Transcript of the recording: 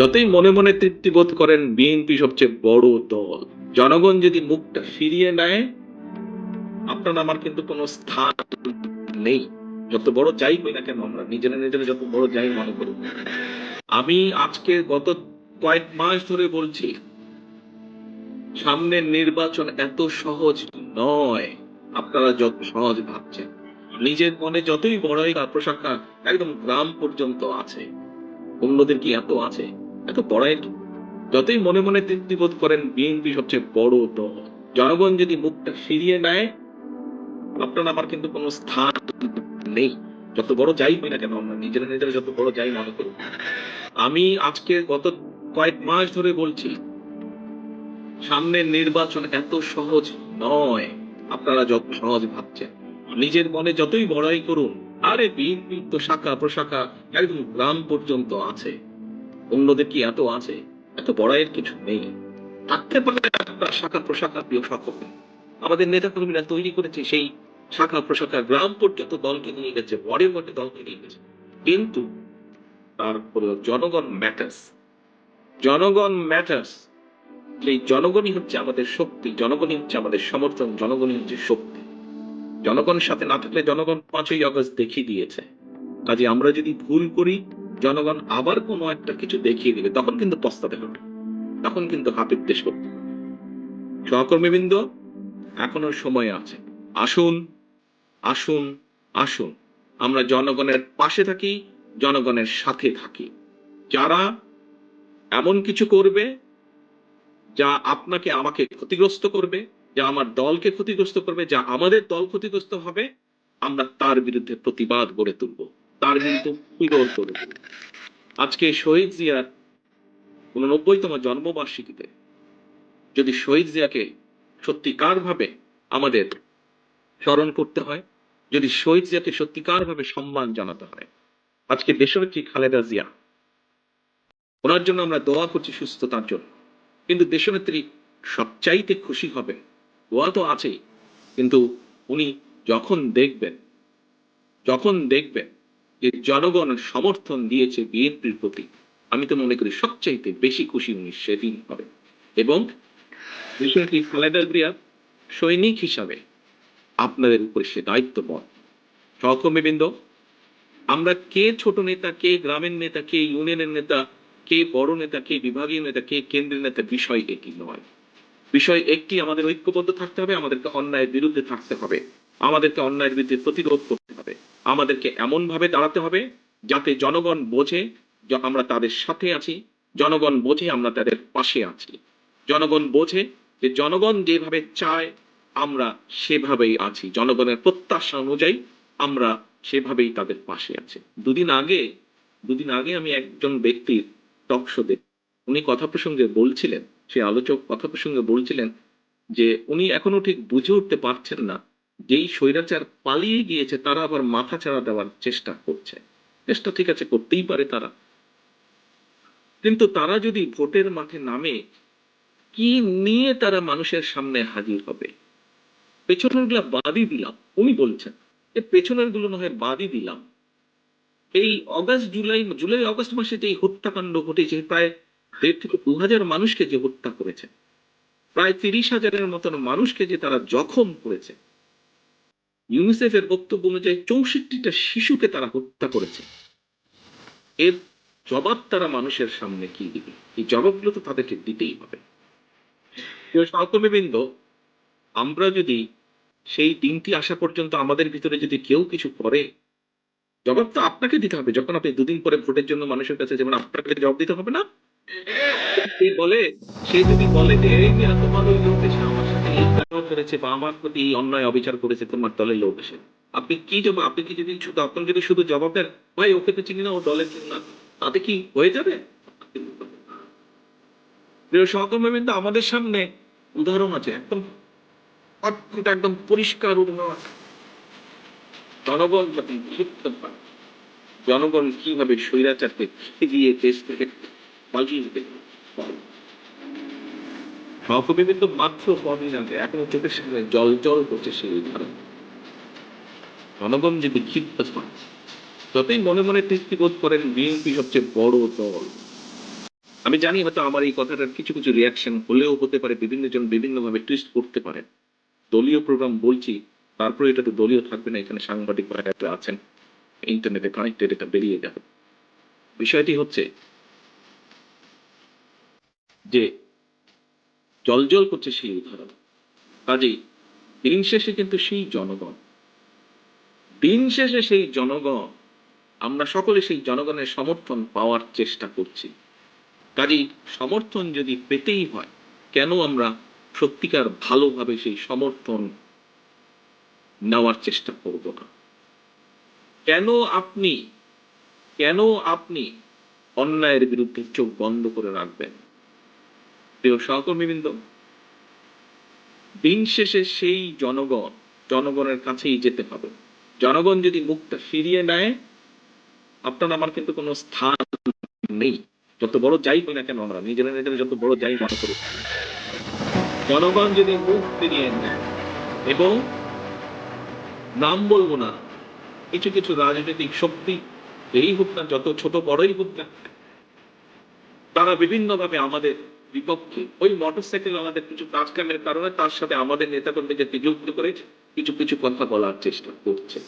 যতই মনে মনে তৃপ্তি বোধ করেন, বিএনপি সবচেয়ে বড় দল। জনগণ যদি মুখটা ফিরিয়ে নেয়, আপনার আমার কিন্তু কোনো স্থান নেই। যত বড় যাই হই না কেন, আমরা নিজেরা নিজেরা যত বড় যাই মনে করি। আমি আজকে গত কয়েক মাস ধরে বলছি, সামনের নির্বাচন এত সহজ নয়। আপনারা যত সহজ ভাবছেন, নিজের মনে যতই বড়ই প্রশাখা একদম গ্রাম পর্যন্ত আছে। অন্যদের কি এত আছে? এত বড়াই? যতই মনে মনে তৃপ্তি বোধ করেন বিএনপি সবচেয়ে বড় দল জনগণ যদি মুখটা ফিরিয়ে নেয়, আপনার আমার কিন্তু কোনো স্থান নেই। যত বড় যাই হই না কেন, আমরা নিজেরা নিজেরা যত বড় যাই মনে করি। আমি আজকে গত কয়েক মাস ধরে বলছি সামনের নির্বাচন এত সহজ নয়। আপনারা যত সহজ ভাবছেন, নিজের মনে যতই বড়াই করুন, আরে বিএনপি তো শাখা প্রশাখা, একদম গ্রাম পর্যন্ত আছে। অন্যদের কি এত আছে? এত বড়াইয়ের কিছু নেই। থাকতে পারে আপনার শাখা প্রশাখা প্রিয় সকল আমাদের নেতা কর্মীরা তৈরি করেছে সেই শাখা প্রশাখা গ্রাম পর্যন্ত দলকে নিয়ে গেছে, ওয়ার্ডে ওয়ার্ডে দলকে নিয়ে গেছে। কিন্তু তারপরে জনগণ ম্যাটার্স জনগণ ম্যাটার্স এই জনগণই হচ্ছে আমাদের শক্তি, জনগণই হচ্ছে আমাদের সমর্থন, জনগণই হচ্ছে শক্তি। জনগণের সাথে না থাকলে জনগণ পাঁচই আগস্ট দেখিয়ে দিয়েছে। কাজে আমরা যদি ভুল করি জনগণ আবার কোনো একটা কিছু দেখিয়ে দিবে, তখন কিন্তু পস্তাতে হবে। তখন কিন্তু হাতের দেশ করতে সহকর্মীবৃন্দ, এখনও সময় আছে। আসুন আসুন আসুন। আমরা জনগণের পাশে থাকি, জনগণের সাথে থাকি। যারা এমন কিছু করবে, যা আপনাকে, আমাকে ক্ষতিগ্রস্ত করবে, যা আমার দলকে ক্ষতিগ্রস্ত করবে, যা আমাদের দল ক্ষতিগ্রস্ত হবে, আমরা তার বিরুদ্ধে প্রতিবাদ গড়ে তুলব। তার বিরুদ্ধে বিরোধ করে আজকে শহীদ জিয়ার উননব্বইতম জন্মবার্ষিকীতে যদি শহীদ জিয়াকে সত্যিকার ভাবে আমাদের স্মরণ করতে হয়, যদি শহীদ জিয়াকে সত্যিকার ভাবে সম্মান জানাতে হয়, আজকে দেশনেত্রী খালেদা জিয়া, ওনার জন্য আমরা দোয়া করছি সুস্থতার জন্য। কিন্তু দেশনেত্রী সবচাইতে খুশি হবে, দোয়া তো আছেই, কিন্তু উনি যখন দেখবেন যখন দেখবেন যে জনগণ সমর্থন দিয়েছে বিএনপির প্রতি, আমি তো মনে করি সবচাইতে বেশি খুশি উনি সেদিন হবে। এবং দেশনেত্রী খালেদা জিয়া সৈনিক হিসাবে আপনাদের উপরে সে দায়িত্বপদ। সহকর্মীবৃন্দ, আমরা কে ছোট নেতা, কে গ্রামের নেতা, কে ইউনিয়নের নেতা, কে বড় নেতা, কে বিভাগীয় নেতা, কে কেন্দ্রীয় নেতা, বিষয় একই নয়। বিষয় একটি, আমাদের ঐক্যবদ্ধ থাকতে হবে, আমাদেরকে অন্যায়ের বিরুদ্ধে থাকতে হবে। আমাদেরকে অন্যায়ের বিরুদ্ধে প্রতিরোধ করতে হবে। আমাদেরকে এমন ভাবে দাঁড়াতে হবে যাতে জনগণ বোঝে আমরা তাদের সাথে আছি, জনগণ বোঝে আমরা তাদের পাশে আছি। জনগণ বোঝে যে জনগণ যেভাবে চায়, আমরা সেভাবেই আছি। জনগণের প্রত্যাশা অনুযায়ী আমরা সেভাবেই তাদের পাশে আছি। দুদিন আগে দুদিন আগে আমি একজন ব্যক্তির টক শোতে উনি কথা প্রসঙ্গে বলছিলেন, সে আলোচক কথা প্রসঙ্গে বলছিলেন যে উনি এখনও ঠিক বুঝে উঠতে পারছেন না যেই স্বৈরাচার পালিয়ে গিয়েছে, তারা আবার মাথা ছাড়া দেওয়ার চেষ্টা করছে। চেষ্টা ঠিক আছে, করতেই পারে তারা। কিন্তু তারা যদি ভোটের মাঠে নামে, কি নিয়ে তারা মানুষের সামনে হাজির হবে? পেছনেরগুলা বাদই দিলাম, উনি বলছেন। যে পেছনেরগুলো না হয় বাদই দিলাম। এই অগাস্ট, জুলাই জুলাই, অগস্ট মাসে যে হত্যাকাণ্ড ঘটেছে, প্রায় দেড় থেকে দু হাজার মানুষকে যে হত্যা করেছে, প্রায় তিরিশ হাজারের মতন মানুষকে যে তারা জখম করেছে ইউনিসেফের বক্তব্য অনুযায়ী চৌষট্টিটা শিশুকে তারা হত্যা করেছে। এর জবাব তারা মানুষের সামনে কি দিবে? এই জবাবগুলো তো তাদেরকে দিতেই হবে। সহকর্মীবৃন্দ, আমরা যদি সেই দিনটি আসা পর্যন্ত আমাদের ভিতরে যদি কেউ কিছু করে, জবাব তো আপনাকে দিতে হবে। যখন আপনি দুদিন পরে ভোটের জন্য মানুষের কাছে যেমন আপনাকে জবাব দিতে হবে না? সে বলে, সে যদি বলে যে, এই লোক এসে আমার করেছে প্রতি অন্যায় অবিচার করেছে, তোমার দলের লোক এসে। আপনি কি আপনি কি যদি আপনি যদি শুধু জবাব দেন, ভাই, ওকে তো চিনি না, ও দলের না, তাতে কি হয়ে যাবে? প্রিয় সহকর্মীবৃন্দ, আমাদের সামনে উদাহরণ আছে, একদম একদম পরিষ্কার উদাহরণ। জনগণ জনগণ কীভাবে স্বৈরাচারকে গিয়ে দেশ থেকে পালিয়ে যেতে সহকর্মীবৃন্দ মাত্র কমই জানতে এখনও চোখের সামনে জল জল করছে সেই উদাহরণ জনগণ যদি ক্ষিপ্ত হয় যতই মনে মনে তৃপ্তি বোধ করেন বিএনপি সবচেয়ে বড় দল। আমি জানি হয়তো আমার এই কথাটার কিছু কিছু রিয়াকশন হলেও হতে পারে, বিভিন্ন জন বিভিন্নভাবে টুইস্ট করতে পারেন দলীয় প্রোগ্রাম বলছি, তারপরে এটা তো দলীয় থাকবে না, এখানে সাংবাদিক ভাইরা আছেন ইন্টারনেটে কানেক্টেড এটা বেরিয়ে যাবে। বিষয়টি হচ্ছে যে জলজল করছে সেই উদাহরণ। কাজেই দিন শেষে কিন্তু সেই জনগণ, দিন শেষে সেই জনগণ, আমরা সকলে সেই জনগণের সমর্থন পাওয়ার চেষ্টা করছি। কাজেই সমর্থন যদি পেতেই হয়, কেন আমরা সত্যিকার ভালোভাবে সেই সমর্থন নেওয়ার চেষ্টা করব না? কেন আপনি কেন আপনি অন্যায়ের বিরুদ্ধে চোখ বন্ধ করে রাখবেন? প্রিয় সহকর্মীবৃন্দ, দিন শেষে সেই জনগণ, জনগণের কাছেই যেতে হবে। জনগণ যদি মুখটা ফিরিয়ে নেয়, আপনার আমার কিন্তু কোনো স্থান নেই। যত বড় যাই হই না কেন আমরা, নিজেরা নিজেরা যত বড় যাই মনে করি। জনগণ যদি মুখ ফিরিয়ে নেয়, এবং নাম বলব না, কিছু কিছু রাজনৈতিক শক্তি এই হোক না, যত ছোট বড়ই হোক না তারা বিভিন্নভাবে আমাদের বিপক্ষে, ওই মোটরসাইকেল আমাদের কিছু কাজকামের কারণে তার সাথে আমাদের নেতাকর্মীদেরকে যুক্ত করে কিছু কিছু কথা বলার চেষ্টা করছে।